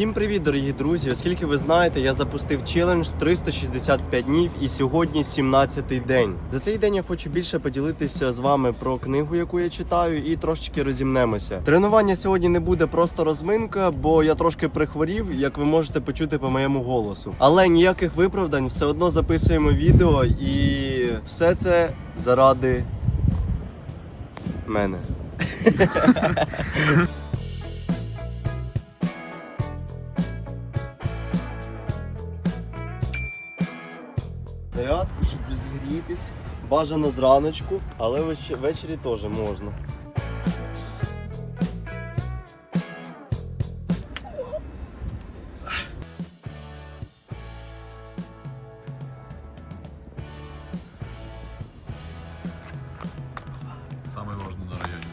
Всім привіт, дорогі друзі! Оскільки ви знаєте, я запустив челендж 365 днів і сьогодні 17-й день. За цей день я хочу більше поділитися з вами про книгу, яку я читаю, і трошечки розімнемося. Тренування сьогодні не буде просто розминка, бо я трошки прихворів, як ви можете почути по моєму голосу. Але ніяких виправдань, все одно записуємо відео, і все це заради мене. Зарядку, щоб розігрітись. Бажано зраночку, але ввечері теж можна. Самый важный на районе.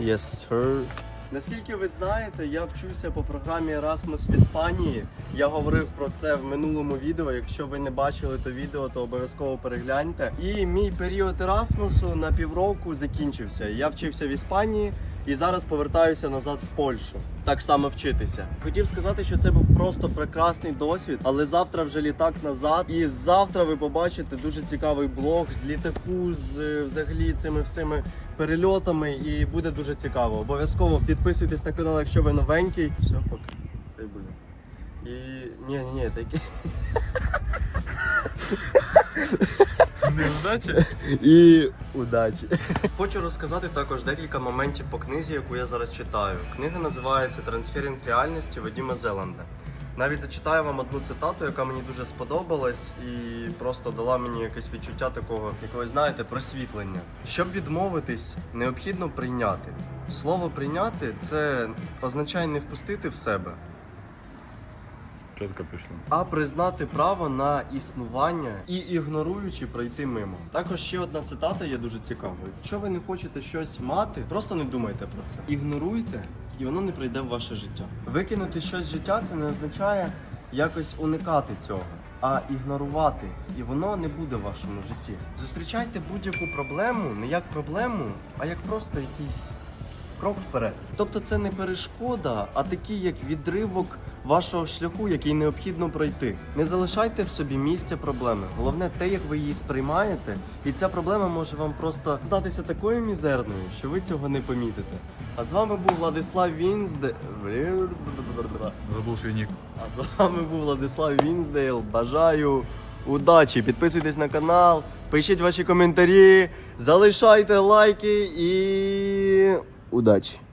Yes, sir. Наскільки ви знаєте, я вчуся по програмі Erasmus в Іспанії. Я говорив про це в минулому відео. Якщо ви не бачили то відео, то обов'язково перегляньте. І мій період Ерасмусу на півроку закінчився. Я вчився в Іспанії і зараз повертаюся назад в Польщу. Так само вчитися. Хотів сказати, що це був просто прекрасний досвід, але завтра вже літак назад. І завтра ви побачите дуже цікавий блог з літаку, з взагалі цими всіми перельотами, і буде дуже цікаво. Обов'язково підписуйтесь на канал, якщо ви новенький. Все, поки. І ні, ні, ні, таке. Неудача? І удачі. Хочу розказати також декілька моментів по книзі, яку я зараз читаю. Книга називається Трансферинг реальності Вадима Зеланда. Навіть зачитаю вам одну цитату, яка мені дуже сподобалась і просто дала мені якесь відчуття такого, якогось, знаєте, просвітлення. Щоб відмовитись, необхідно прийняти. Слово прийняти це означає не впустити в себе, Четко пришло. а признати право на існування і ігноруючи пройти мимо. Також ще одна цитата є дуже цікавою. Якщо ви не хочете щось мати, просто не думайте про це. Ігноруйте, і воно не прийде в ваше життя. Викинути щось з життя це не означає якось уникати цього. А ігнорувати, і воно не буде в вашому житті. Зустрічайте будь-яку проблему не як проблему, а як просто якийсь крок вперед. Тобто це не перешкода, а такий як відривок вашого шляху, який необхідно пройти. Не залишайте в собі місця проблеми. Головне те, як ви її сприймаєте, і ця проблема може вам просто здатися такою мізерною, що ви цього не помітите. А з вами був Владислав Вінзде. Забыл свой ник. А з вами був Владислав Вінздейл. Бажаю удачі! Підписуйтесь на канал, пишіть ваші коментарі, залишайте лайки і удачі!